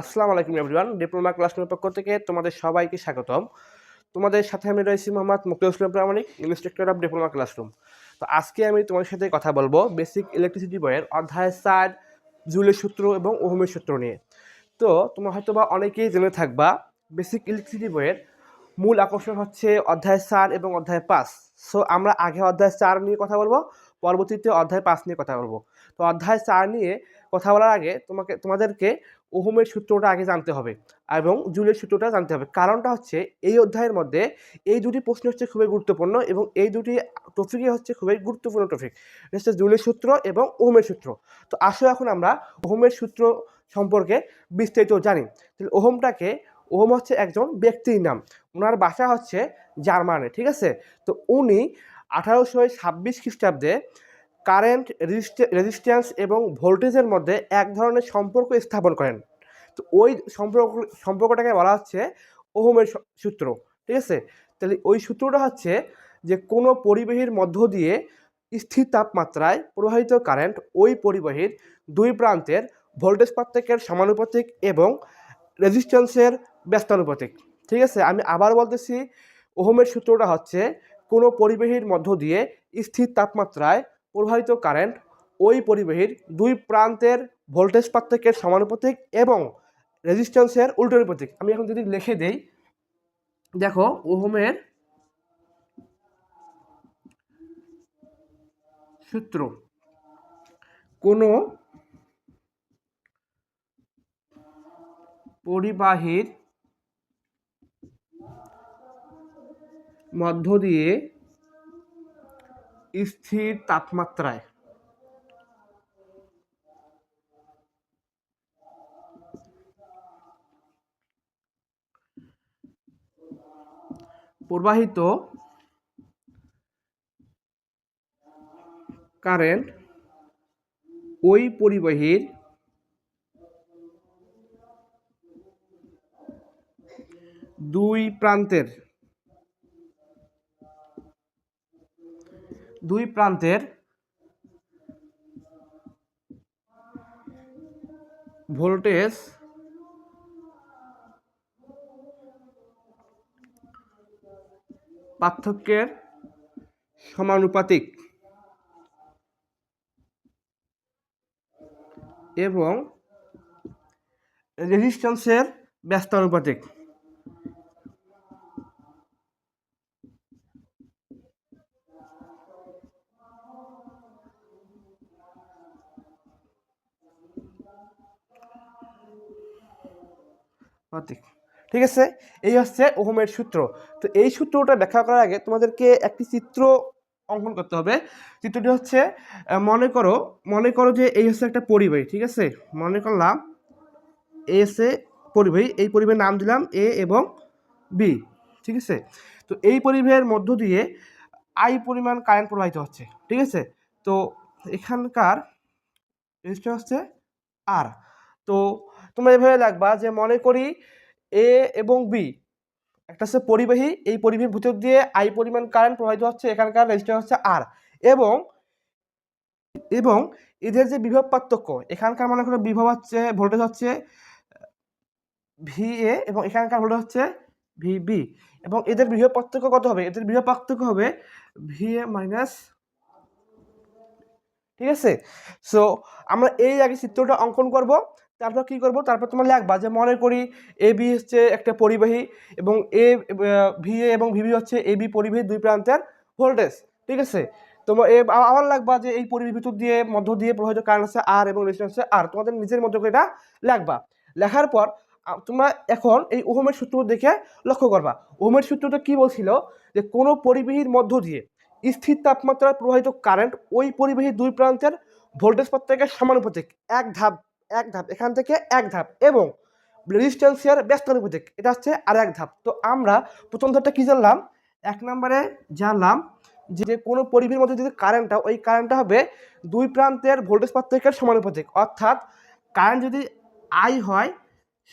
আসসালামু আলাইকুম everyone diploma ক্লাসরুমের পক্ষ থেকে তোমাদের সবাইকে স্বাগতম। তোমাদের সাথে আমি রয়েছি Mohammad Muktir Islam Pramanik instructor of diploma classroom তো আজকে আমি তোমাদের সাথে কথা বলব বেসিক ইলেকট্রিসিটি বইয়ের অধ্যায় চার জুলের সূত্র এবং ওহমের সূত্র নিয়ে। তো তোমরা হয়তো বা অনেকেই জেনে থাকবা বেসিক ইলেকট্রিসিটি বইয়ের মূল আকর্ষণ হচ্ছে অধ্যায় চার এবং অধ্যায় পাঁচ। সো আমরা আগে অধ্যায় চার নিয়ে কথা বলব, পরবর্তীতে অধ্যায় পাঁচ নিয়ে কথা বলব। তো অধ্যায় চার নিয়ে কথা বলার আগে তোমাকে, তোমাদেরকে ওহমের সূত্রটা আগে জানতে হবে এবং জুলের সূত্রটা জানতে হবে। কারণটা হচ্ছে এই অধ্যায়ের মধ্যে এই দুটি প্রশ্ন হচ্ছে খুবই গুরুত্বপূর্ণ এবং এই দুটি টপিকই হচ্ছে খুবই গুরুত্বপূর্ণ টপিক হচ্ছে জুলের সূত্র এবং ওহমের সূত্র। তো আসো এখন আমরা ওহমের সূত্র সম্পর্কে বিস্তারিত জানি। তাহলে ওহমটাকে, ওহম হচ্ছে একজন ব্যক্তির নাম ওনার বাসা হচ্ছে জার্মানে, ঠিক আছে? তো উনি আঠারোশো ছাব্বিশ খ্রিস্টাব্দে কারেন্ট রেজিস্ট্যান্স এবং ভোল্টেজের মধ্যে এক ধরনের সম্পর্ক স্থাপন করেন। তো ওই সম্পর্ক, সম্পর্কটাকে বলা হচ্ছে ওহমের সূত্র, ঠিক আছে? তাহলে ওই সূত্রটা হচ্ছে যে কোনো পরিবাহীর মধ্য দিয়ে স্থির তাপমাত্রায় প্রবাহিত কারেন্ট ওই পরিবাহীর দুই প্রান্তের ভোল্টেজ পার্থক্যের সমানুপাতিক এবং রেজিস্ট্যান্সের ব্যস্তানুপাতিক। ঠিক আছে? আমি আবার বলতেছি, ওহমের সূত্রটা হচ্ছে কোনো পরিবাহীর মধ্য দিয়ে স্থির তাপমাত্রায় প্রবাহিত কারেন্ট ওই পরিবাহীর দুই প্রান্তের ভোল্টেজ পার্থক্যের সমানুপাতিক এবং রেজিস্ট্যান্সের উল্টোনুপাতিক আমি এখন যদি লিখে দেই, দেখো, ওহমের সূত্র। কোনো পরিবাহীর মধ্য দিয়ে স্থির তাপমাত্রায়। প্রবাহিত কারেন্ট ওই পরিবাহীর দুই প্রান্তের দুই প্রান্তের ভোল্টেজ পার্থক্যের সমানুপাতিক এবং রেজিস্ট্যান্সের ব্যস্তানুপাতিক। প্রতীক ঠিক আছে? এই হচ্ছে ওহমের সূত্র। তো এই সূত্রটা ব্যাখ্যা করার আগে তোমাদেরকে একটি চিত্র অঙ্কন করতে হবে। চিত্রটি হচ্ছে মনে করো মনে করো যে এই হচ্ছে একটা পরিবাহী, ঠিক আছে? মনে করলাম এ হচ্ছে পরিবাহী, এই পরিবাহের নাম দিলাম এ এবং বি, ঠিক আছে? তো এই পরিবাহের মধ্য দিয়ে আই পরিমাণ কারেন্ট প্রবাহিত হচ্ছে, ঠিক আছে? তো এখানকার রেজিস্টার হচ্ছে আর। তো তোমরা এভাবে লাগবা যে মনে করি এ এবং বি একটা হচ্ছে পরিবাহী, এই পরিবাহীর ভিতর দিয়ে আই পরিমাণ কারেন্ট প্রবাহিত হচ্ছে, এখানকার রেজিস্টার হচ্ছে আর এবং এবং এদের যে বিভব পার্থক্য, এখানকার মনে করো বিভব হচ্ছে ভোল্টেজ হচ্ছে ভি এ এবং এখানকার ভোল্টেজ হচ্ছে ভি বি এবং এদের বিভব পার্থক্য কত হবে? এদের বিভব পার্থক্য হবে ভি এ মাইনাস ঠিক আছে? সো আমরা এই আগে চিত্রটা অঙ্কন করব। তারপর কি করব? তারপর তোমরা লিখবা যে মনে করি এ বি হচ্ছে একটা পরিবাহী এবং এ ভি এ এবং ভিবি হচ্ছে এ বি পরিবাহী দুই প্রান্তের ভোল্টেজ ঠিক আছে? তোমার এ আবার লাগবা যে এই পরিবাহী ভিতর দিয়ে, মধ্য দিয়ে প্রবাহিত কারেন্ট আছে আর এবং রেজিস্ট্যান্স আছে আর তোমাদের নিজের মতো করে এটা লিখবা। লেখার পর তোমরা এখন এই ওহমের সূত্র দেখে লক্ষ্য করবা। ওহমের সূত্রটা কি বলছিল? যে কোনো পরিবাহীর মধ্য দিয়ে স্থির তাপমাত্রায় প্রবাহিত কারেন্ট ওই পরিবাহীর দুই প্রান্তের ভোল্টেজ পার্থক্যের সমানুপাতিক এক ধাপ এক ধাপ, এখান থেকে এক ধাপ এবং রেজিস্ট্যান্সের ব্যস্তানুপাতিক এটা হচ্ছে আর এক ধাপ। তো আমরা প্রথম ধাপটা কী জানলাম? এক নম্বরে জানলাম যে কোনো পরিবাহীর মধ্যে যদি কারেন্টটা ওই কারেন্টটা হবে দুই প্রান্তের ভোল্টেজ পার্থক্যের সমানুপাতিক। অর্থাৎ কারেন্ট যদি আই হয়,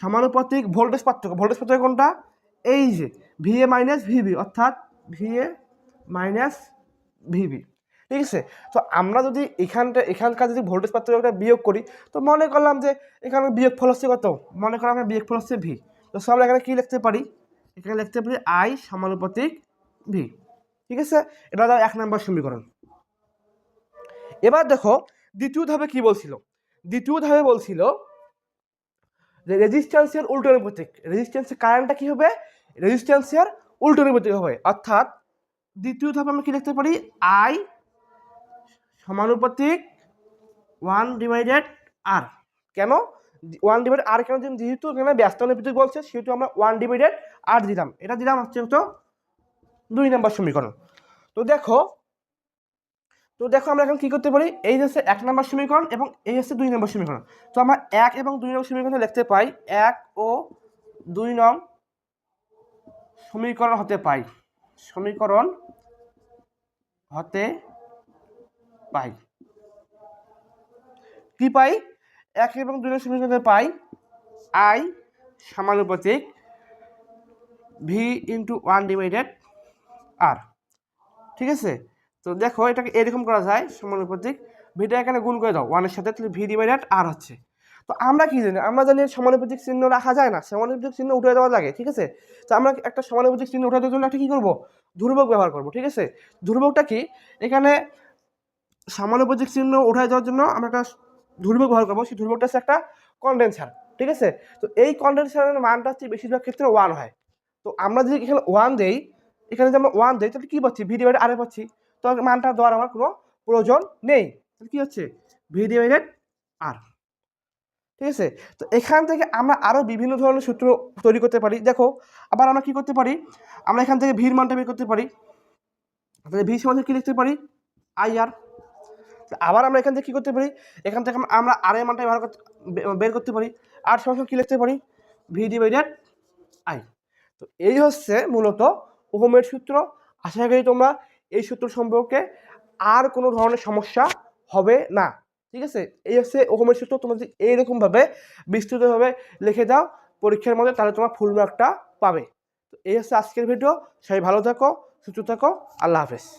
সমানুপাতিক ভোল্টেজ পার্থক্য ভোল্টেজ পার্থক্য কোনটা? এই যে ভিএ মাইনাস ভিবি অর্থাৎ ভিএ মাইনাস ভিবি ঠিক আছে? তো আমরা যদি এখানটা, এখানকার যদি ভোল্টেজ পার্থক্যটা বিয়োগ করি, তো মনে করলাম যে এখানে বিয়োগ ফল হচ্ছে কত? মনে করলাম আমরা বিয়োগ ফল হচ্ছে ভি তো সব এখানে কী লিখতে পারি? এখানে লিখতে পারি আই সমানুপাতিক ভি ঠিক আছে? এটা এক নম্বর সমীকরণ। এবার দেখো, দ্বিতীয় ধাপে কি বলছিল? দ্বিতীয় ধাপে বলছিল যে রেজিস্ট্যান্সের উল্টো অনুপাতিক। রেজিস্ট্যান্সের কারেন্টটা কি হবে? রেজিস্ট্যান্সের উল্টো অনুপাতিক হবে। অর্থাৎ দ্বিতীয় ধাপে আমরা কি লিখতে পারি? আই সমানুপাতিক ওয়ান ডিভাইডেড আর কেন? ওয়ান ডিভাইড আর কেন দিলাম? যেহেতু এখানে ব্যস্ত অনুপাতিক বলছে, সেহেতু আমরা ওয়ান ডিভাইডেড আর দিলাম। এটা দিলাম হচ্ছে তো দুই নম্বর সমীকরণ। তো দেখো তো দেখো আমরা এখন কী করতে পারি? এই হচ্ছে এক নম্বর সমীকরণ এবং এই হচ্ছে দুই নম্বর সমীকরণ। তো আমরা এক এবং দুই নম্বর সমীকরণ লিখতে পাই, এক ও দুই নং সমীকরণ হতে পাই। সমীকরণ হতে পাই। কি পাই? এক এবং দুই নং সমীকরণ পাই আই সমানুপাতিক V into one divided R ঠিক আছে? তো দেখো, এটাকে এরকম করা যায় সমানুপাতিক ভিটা এখানে গুণ করে দাও ওয়ানের সাথে তাহলে ভি ডিভাইডেড আর হচ্ছে। তো আমরা কি জানি? আমরা জানি সমানুপাতিক চিহ্ন রাখা যায় না সমানুপাতিক চিহ্ন উঠে দেওয়া লাগে, ঠিক আছে? তো আমরা একটা সমানুপাতিক চিহ্ন উঠে দেওয়ার জন্য একটা কী করব? ধ্রুবক ব্যবহার করব, ঠিক আছে? ধ্রুবকটা কি? এখানে সমানুপাতিক চিহ্ন উঠে যাওয়ার জন্য আমরা একটা ধ্রুবক ব্যবহার করব। সেই ধ্রুবকটা হচ্ছে একটা কন্ডেন্সার ঠিক আছে? তো এই কন্ডেন্সারের মানটা হচ্ছে বেশিরভাগ ক্ষেত্রে ওয়ান হয়। তো আমরা যদি এখানে ওয়ান দেই, এখানে যদি আমরা ওয়ান দেই, তাহলে কী পাচ্ছি? ভি ডিভাইডেড আরে পাচ্ছি। তো মানটা দেওয়ার আমার কোনো প্রয়োজন নেই। তাহলে কী হচ্ছে? ভি ডিভাইডেড আর ঠিক আছে? তো এখান থেকে আমরা আরও বিভিন্ন ধরনের সূত্র তৈরি করতে পারি। দেখো, আবার আমরা কী করতে পারি? আমরা এখান থেকে ভির মানটা বের করতে পারি। তাহলে সমাধান কী লিখতে পারি? আই আর আবার আমরা এখান থেকে কী করতে পারি? এখান থেকে আমরা আর এর মানটা ব্যবহার করতে, বের করতে পারি। আর সমান কী লিখতে পারি? ভি ডিভাইডেড আই তো এই হচ্ছে মূলত ওহমের সূত্র। আশা করি তোমরা এই সূত্র সম্পর্কে আর কোনো ধরনের সমস্যা হবে না। ঠিক আছে? এই হচ্ছে ওহমের সূত্র। তোমরা যদি এইরকমভাবে বিস্তৃতভাবে লিখে দাও পরীক্ষার মধ্যে, তাহলে তোমার ফুল মার্কটা পাবে। তো এই হচ্ছে আজকের ভিডিও সবাই ভালো থাকো, সুস্থ থাকো। আল্লাহ হাফেজ।